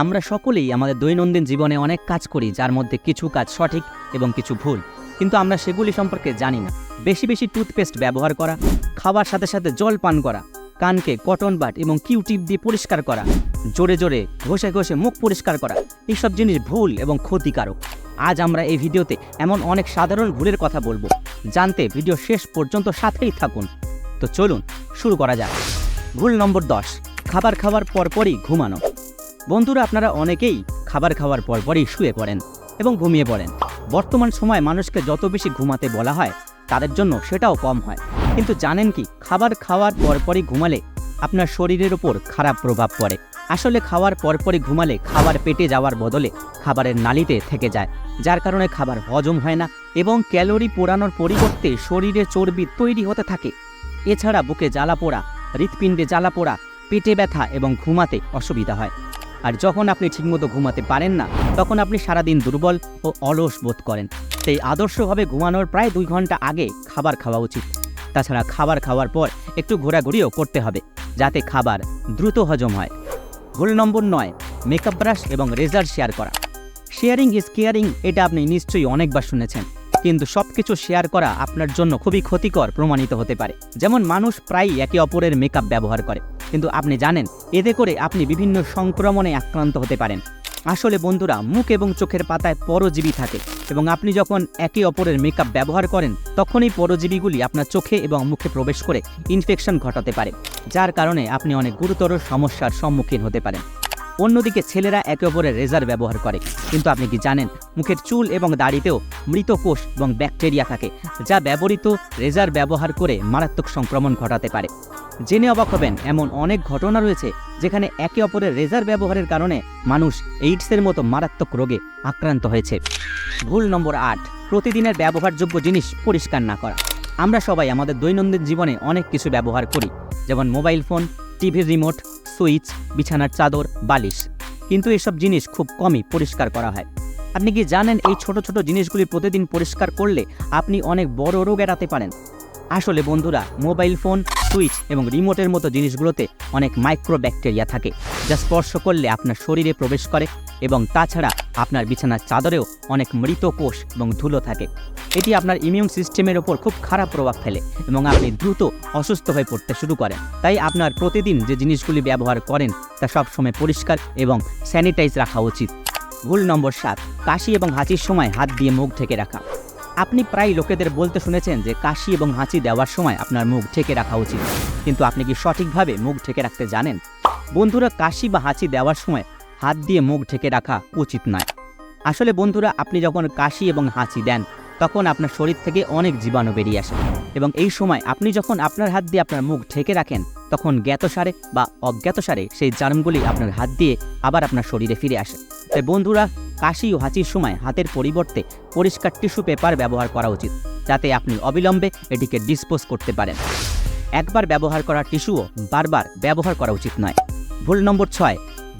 আমরা সকলেই আমাদের দৈনন্দিন জীবনে অনেক কাজ করি, যার মধ্যে কিছু কাজ সঠিক এবং কিছু ভুল। কিন্তু আমরা সেগুলি সম্পর্কে জানি না। বেশি বেশি টুথপেস্ট ব্যবহার করা খাবার সাথে সাথে জল পান করা, কানকে কটন বাট এবং কিউ টিপ দিয়ে পরিষ্কার করা, জোরে জোরে ঘষে ঘষে মুখ পরিষ্কার করা, এইসব জিনিস ভুল এবং ক্ষতিকারক। আজ আমরা এই ভিডিওতে এমন অনেক সাধারণ ভুলের কথা বলব। জানতে ভিডিও শেষ পর্যন্ত সাথেই থাকুন। তো চলুন, শুরু করা যাক। ভুল নম্বর দশ, খাবার খাওয়ার পরপরই ঘুমানো। বন্ধুরা, আপনারা অনেকেই খাবার খাওয়ার পরপরই শুয়ে পড়েন এবং ঘুমিয়ে পড়েন। বর্তমান সময় মানুষকে যত বেশি ঘুমাতে বলা হয়, তাদের জন্য সেটাও কম হয়। কিন্তু জানেন কি, খাবার খাওয়ার পরপরই ঘুমালে আপনার শরীরের ওপর খারাপ প্রভাব পড়ে। আসলে খাওয়ার পরপরই ঘুমালে খাবার পেটে যাওয়ার বদলে খাবারের নালিতে থেকে যায়, যার কারণে খাবার হজম হয় না এবং ক্যালোরি পোড়ানোর পরিবর্তে শরীরে চর্বি তৈরি হতে থাকে। এছাড়া বুকে জ্বালা পোড়া, হৃৎপিণ্ডে জ্বালা পোড়া, পেটে ব্যথা এবং ঘুমাতে অসুবিধা হয়। আর যখন আপনি ঠিকমতো ঘুমাতে পারেন না, তখন আপনি সারাদিন দুর্বল ও অলস বোধ করেন। তাই আদর্শভাবে ঘুমানোর প্রায় দুই ঘণ্টা আগে খাবার খাওয়া উচিত। তাছাড়া খাবার খাওয়ার পর একটু ঘোরাঘুরিও করতে হবে, যাতে খাবার দ্রুত হজম হয়। ভুল নম্বর নয়, মেকআপ ব্রাশ এবং রেজার শেয়ার করা। শেয়ারিং ইজ কেয়ারিং, এটা আপনি নিশ্চয়ই অনেকবার শুনেছেন। কিন্তু সব কিছু শেয়ার করা আপনার জন্য খুবই ক্ষতিকর প্রমাণিত হতে পারে। যেমন মানুষ প্রায়ই একে অপরের মেকআপ ব্যবহার করে। কিন্তু আপনি জানেন, এতে করে আপনি বিভিন্ন সংক্রমণে আক্রান্ত হতে পারেন। আসলে বন্ধুরা, মুখ এবং চোখের পাতায় পরজীবী থাকে এবং আপনি যখন একে অপরের মেকআপ ব্যবহার করেন, তখনই পরজীবীগুলি আপনার চোখে এবং মুখে প্রবেশ করে ইনফেকশন ঘটাতে পারে, যার কারণে আপনি অনেক গুরুতর সমস্যার সম্মুখীন হতে পারেন। অন্যদিকে ছেলেরা একে অপরের রেজার ব্যবহার করে। কিন্তু আপনি কি জানেন, মুখের চুল এবং দাড়িতেও মৃত কোষ এবং ব্যাকটেরিয়া থাকে, যা ব্যবহৃত রেজার ব্যবহার করে মারাত্মক সংক্রমণ ঘটাতে পারে। জেনে অবাক হবেন, এমন অনেক ঘটনা রয়েছে যেখানে একে অপরের রেজার ব্যবহারের কারণে মানুষ এইডসের মতো মারাত্মক রোগে আক্রান্ত হয়েছে। ভুল নম্বর আট, প্রতিদিনের ব্যবহারযোগ্য জিনিস পরিষ্কার না করা। আমরা সবাই আমাদের দৈনন্দিন জীবনে অনেক কিছু ব্যবহার করি, যেমন মোবাইল ফোন টিভির রিমোট, সুইচ, বিছানার চাদর, বালিশ। কিন্তু এসব জিনিস খুব কমই পরিষ্কার করা হয়। আপনি কি জানেন এই ছোট ছোট জিনিসগুলি প্রতিদিন পরিষ্কার করলে আপনি অনেক বড় রোগ এড়াতে পারেন? আসলে বন্ধুরা, মোবাইল ফোন, সুইচ এবং রিমোটের মতো জিনিসগুলোতে অনেক মাইক্রো ব্যাকটেরিয়া থাকে, যা স্পর্শ করলে আপনার শরীরে প্রবেশ করে এবং তাছাড়া আপনার বিছানার চাদরেও অনেক মৃত কোষ এবং ধুলো থাকে। এটি আপনার ইমিউন সিস্টেমের ওপর খুব খারাপ প্রভাব ফেলে এবং আপনি দ্রুত অসুস্থ হয়ে পড়তে শুরু করেন। তাই আপনার প্রতিদিন যে জিনিসগুলি ব্যবহার করেন, তা সবসময় পরিষ্কার এবং স্যানিটাইজ রাখা উচিত। ভুল নম্বর সাত, কাশি এবং হাঁচির সময় হাত দিয়ে মুখ ঢেকে রাখা। আপনি প্রায় লোকেদের বলতে শুনেছেন যে কাশি এবং হাঁচি দেওয়ার সময় আপনার মুখ ঢেকে রাখা উচিত। কিন্তু আপনি কি সঠিকভাবে মুখ ঢেকে রাখতে জানেন? বন্ধুরা, কাশি বা হাঁচি দেওয়ার সময় হাত দিয়ে মুখ ঢেকে রাখা উচিত নয়। আসলে বন্ধুরা, আপনি যখন কাশি এবং হাঁচি দেন তখন আপনার শরীর থেকে অনেক জীবাণু বেরিয়ে আসে। এবং এই সময় আপনি যখন আপনার হাত দিয়ে আপনার মুখ ঢেকে রাখেন, তখন জ্ঞাতসারে বা অজ্ঞাতসারে সেই জার্মগুলি আপনার হাত দিয়ে আবার আপনার শরীরে ফিরে আসে। তাই বন্ধুরা, কাশি ও হাঁচির সময় হাতের পরিবর্তে পরিষ্কার টিস্যু পেপার ব্যবহার করা উচিত, যাতে আপনি অবিলম্বে এটিকে ডিসপোজ করতে পারেন। একবার ব্যবহার করা টিস্যুও বারবার ব্যবহার করা উচিত নয়। ভুল নম্বর ছয়,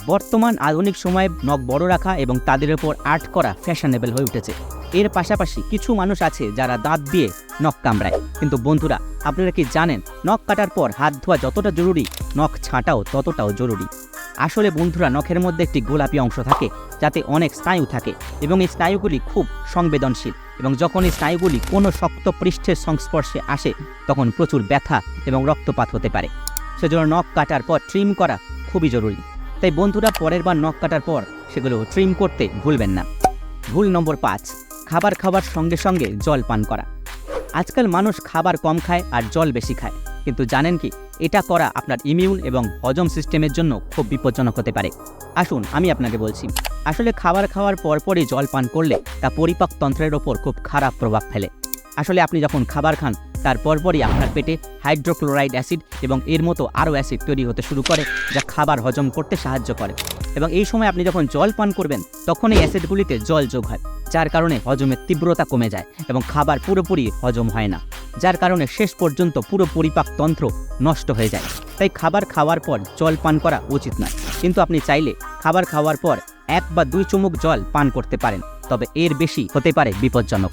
বর্তমান আধুনিক সময়ে নখ বড় রাখা এবং তাদের উপর আর্ট করা ফ্যাশনেবল হয়ে উঠেছে। এর পাশাপাশি কিছু মানুষ আছে যারা দাঁত দিয়ে নখ কামড়ায়। কিন্তু বন্ধুরা, আপনারা কি জানেন, নখ কাটার পর হাত ধোয়া যতটা জরুরি, নখ ছাঁটাও ততটাও জরুরি। আসলে বন্ধুরা, নখের মধ্যে একটি গোলাপি অংশ থাকে, যাতে অনেক স্নায়ু থাকে এবং এই স্নায়ুগুলি খুব সংবেদনশীল এবং যখন এই স্নায়ুগুলি কোনো শক্ত পৃষ্ঠের সংস্পর্শে আসে, তখন প্রচুর ব্যথা এবং রক্তপাত হতে পারে। সেজন্য নখ কাটার পর ট্রিম করা খুবই জরুরি। তাই বন্ধুরা, পরের বার নখ কাটার পর সেগুলো ট্রিম করতে ভুলবেন না। ভুল নম্বর পাঁচ খাবার খাওয়ার সঙ্গে সঙ্গে জল পান করা। আজকাল মানুষ খাবার কম খায় আর জল বেশি খায়। কিন্তু জানেন কি, এটা করা আপনার ইমিউন এবং হজম সিস্টেমের জন্য খুব বিপজ্জনক হতে পারে। আসুন, আমি আপনাকে বলছি, আসলে খাবার খাওয়ার পরপরই জল পান করলে তা পরিপাকতন্ত্রের ওপর খুব খারাপ প্রভাব ফেলে। আসলে আপনি যখন খাবার খান তার পরপরই আপনার পেটে হাইড্রোক্লোরাইড অ্যাসিড এবং এর মতো আরও অ্যাসিড তৈরি হতে শুরু করে, যা খাবার হজম করতে সাহায্য করে। এবং এই সময় আপনি যখন জল পান করবেন, তখন এই অ্যাসিডগুলিতে জল যোগ হয়, যার কারণে হজমের তীব্রতা কমে যায় এবং খাবার পুরোপুরি হজম হয় না, যার কারণে শেষ পর্যন্ত পুরো পরিপাক তন্ত্র নষ্ট হয়ে যায়। তাই খাবার খাওয়ার পর জল পান করা উচিত নয়। কিন্তু আপনি চাইলে খাবার খাওয়ার পর এক বা দুই চুমুক জল পান করতে পারেন, তবে এর বেশি হতে পারে বিপজ্জনক।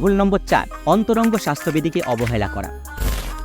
ভুল নম্বর চার, অন্তরঙ্গ স্বাস্থ্যবিধিকে অবহেলা করা।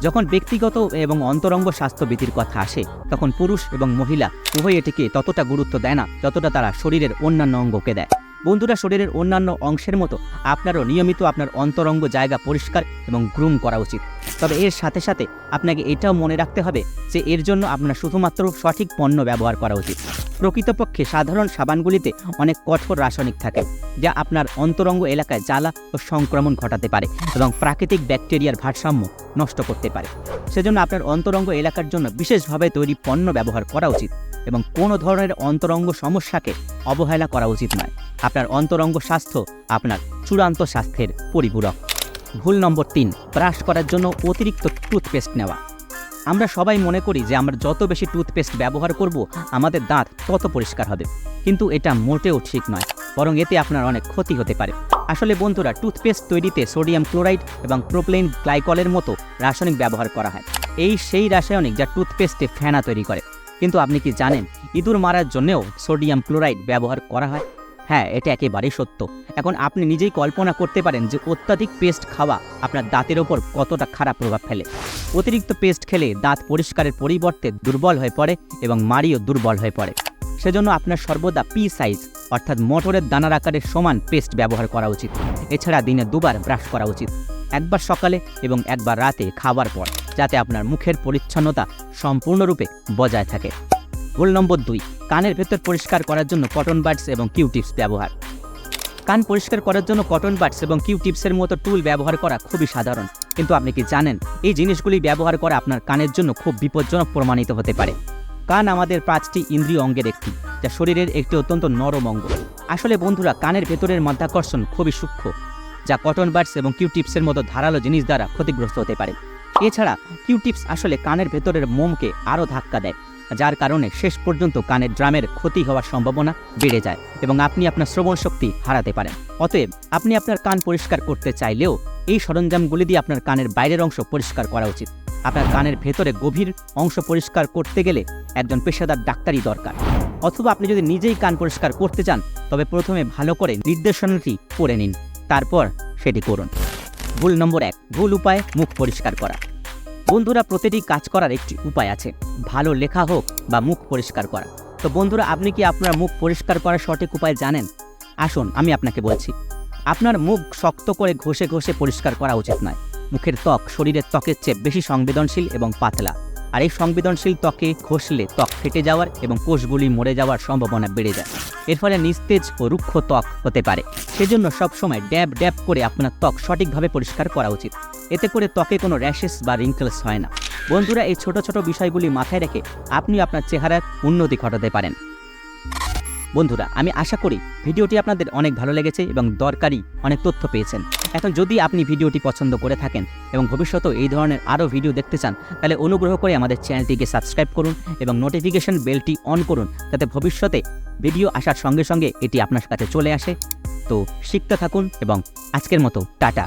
যখন ব্যক্তিগত এবং অন্তরঙ্গ স্বাস্থ্যবিধির কথা আসে, তখন পুরুষ এবং মহিলা উভয় এটিকে ততটা গুরুত্ব দেয় না যতটা তারা শরীরের অন্যান্য অঙ্গকে দেয়। বন্ধুরা, শরীরের অন্যান্য অংশের মতো আপনারও নিয়মিত আপনার অন্তরঙ্গ জায়গা পরিষ্কার এবং গ্রুম করা উচিত। তবে এর সাথে সাথে আপনাকে এটাও মনে রাখতে হবে যে এর জন্য আপনার শুধুমাত্র সঠিক পণ্য ব্যবহার করা উচিত। প্রকৃতপক্ষে সাধারণ সাবানগুলিতে অনেক কঠোর রাসায়নিক থাকে, যা আপনার অন্তরঙ্গ এলাকায় জ্বালা ও সংক্রমণ ঘটাতে পারে এবং প্রাকৃতিক ব্যাকটেরিয়ার ভারসাম্য নষ্ট করতে পারে। সেজন্য আপনার অন্তরঙ্গ এলাকার জন্য বিশেষভাবে তৈরি পণ্য ব্যবহার করা উচিত। এবং কোনো ধরনের অন্তরঙ্গ সমস্যাকে অবহেলা করা উচিত নয়। আপনার অন্তরঙ্গ স্বাস্থ্য আপনার চূড়ান্ত স্বাস্থ্যের পরিপূরক। ভুল নম্বর তিন, ব্রাশ করার জন্য অতিরিক্ত টুথপেস্ট নেওয়া। আমরা সবাই মনে করি যে আমরা যত বেশি টুথপেস্ট ব্যবহার করব, আমাদের দাঁত তত পরিষ্কার হবে। কিন্তু এটা মোটেও ঠিক নয়, বরং এতে আপনার অনেক ক্ষতি হতে পারে। আসলে বন্ধুরা, টুথপেস্ট তৈরিতে সোডিয়াম ক্লোরাইড এবং প্রোপ্লেন গ্লাইকলের মতো রাসায়নিক ব্যবহার করা হয়। এই সেই রাসায়নিক যা টুথপেস্টে ফেনা তৈরি করে। কিন্তু আপনি কি জানেন, ইঁদুর মারার জন্যও সোডিয়াম ক্লোরাইড ব্যবহার করা হয়? হ্যাঁ এটা একেবারেই সত্য। এখন আপনি নিজেই কল্পনা করতে পারেন যে অত্যাধিক পেস্ট খাওয়া আপনার দাঁতের ওপর কতটা খারাপ প্রভাব ফেলে। অতিরিক্ত পেস্ট খেলে দাঁত পরিষ্কারের পরিবর্তে দুর্বল হয়ে পড়ে এবং মাড়িও দুর্বল হয়ে পড়ে। সেজন্য আপনার সর্বদা পি সাইজ, অর্থাৎ মোটরের দানার আকারের সমান পেস্ট ব্যবহার করা উচিত। এছাড়া দিনে দুবার ব্রাশ করা উচিত। একবার সকালে এবং একবার রাতে খাবার পর, যাতে আপনার মুখের পরিচ্ছন্নতা সম্পূর্ণরূপে বজায় থাকে। ভুল নম্বর দুই, কানের ভেতর পরিষ্কার করার জন্য কটন বাডস এবং কিউ টিপস ব্যবহার। কান পরিষ্কার করার জন্য কটন বাডস এবং কিউ টিপসের মতো টুল ব্যবহার করা খুবই সাধারণ। কিন্তু আপনি কি জানেন, এই জিনিসগুলি ব্যবহার করা আপনার কানের জন্য খুব বিপজ্জনক প্রমাণিত হতে পারে। কান আমাদের পাঁচটি ইন্দ্রিয় অঙ্গের একটি, যা শরীরের একটি অত্যন্ত নরম অঙ্গ। আসলে বন্ধুরা, কানের ভেতরের মাধ্যাকর্ষণ খুবই সূক্ষ্ম। যা কটন বাডস এবং কিউ টিপসের মতো ধারালো জিনিস দ্বারা ক্ষতিগ্রস্ত হতে পারে। এছাড়া কিউ টিপস আসলে কানের ভেতরের মোমকে আরও ধাক্কা দেয়, যার কারণে শেষ পর্যন্ত কানের ড্রামের ক্ষতি হওয়ার সম্ভাবনা বেড়ে যায় এবং আপনি আপনার শ্রবণ শক্তি হারাতে পারেন। অতএব আপনি আপনার কান পরিষ্কার করতে চাইলেও এই সরঞ্জামগুলি দিয়ে আপনার কানের বাইরের অংশ পরিষ্কার করা উচিত। আপনার কানের ভেতরে গভীর অংশ পরিষ্কার করতে গেলে একজন পেশাদার ডাক্তারই দরকার। অথবা আপনি যদি নিজেই কান পরিষ্কার করতে চান, তবে প্রথমে ভালো করে নির্দেশনাটি পড়ে নিন। তারপর সেটি করুন। ভুল নম্বর এক, ভুল উপায়ে মুখ পরিষ্কার করা। বন্ধুরা, প্রতিটি কাজ করার একটি উপায় আছে। ভালো লেখা হোক বা মুখ পরিষ্কার করা। তো বন্ধুরা, আপনি কি আপনার মুখ পরিষ্কার করার সঠিক উপায় জানেন? আসুন, আমি আপনাকে বলছি। আপনার মুখ শক্ত করে ঘষে ঘষে পরিষ্কার করা উচিত নয়। মুখের ত্বক শরীরের ত্বকের চেয়ে বেশি সংবেদনশীল এবং পাতলা। আর এই সংবেদনশীল ত্বকে ঘষলে ত্বক ফেটে যাওয়ার এবং কোষগুলি মরে যাওয়ার সম্ভাবনা বেড়ে যায়। এর ফলে নিস্তেজ ও রুক্ষ ত্বক হতে পারে। সেজন্য সবসময় ড্যাব ড্যাব করে আপনার ত্বক সঠিকভাবে পরিষ্কার করা উচিত। এতে করে ত্বকে কোনো র্যাশেস বা রিঙ্কেলস হয় না। বন্ধুরা, এই ছোট ছোট বিষয়গুলি মাথায় রেখে আপনি আপনার চেহারার উন্নতি ঘটাতে পারেন। বন্ধুরা, আমি আশা করি ভিডিওটি আপনাদের অনেক ভালো লেগেছে এবং দরকারি অনেক তথ্য পেয়েছেন। এখন যদি আপনি ভিডিওটি পছন্দ করে থাকেন এবং ভবিষ্যতেও এই ধরনের আরও ভিডিও দেখতে চান, তাহলে অনুগ্রহ করে আমাদের চ্যানেলটিকে সাবস্ক্রাইব করুন এবং নোটিফিকেশন বেলটি অন করুন, যাতে ভবিষ্যতে ভিডিও আসার সঙ্গে সঙ্গে এটি আপনার কাছে চলে আসে। তো শিখতে থাকুন এবং আজকের মতো, টাটা।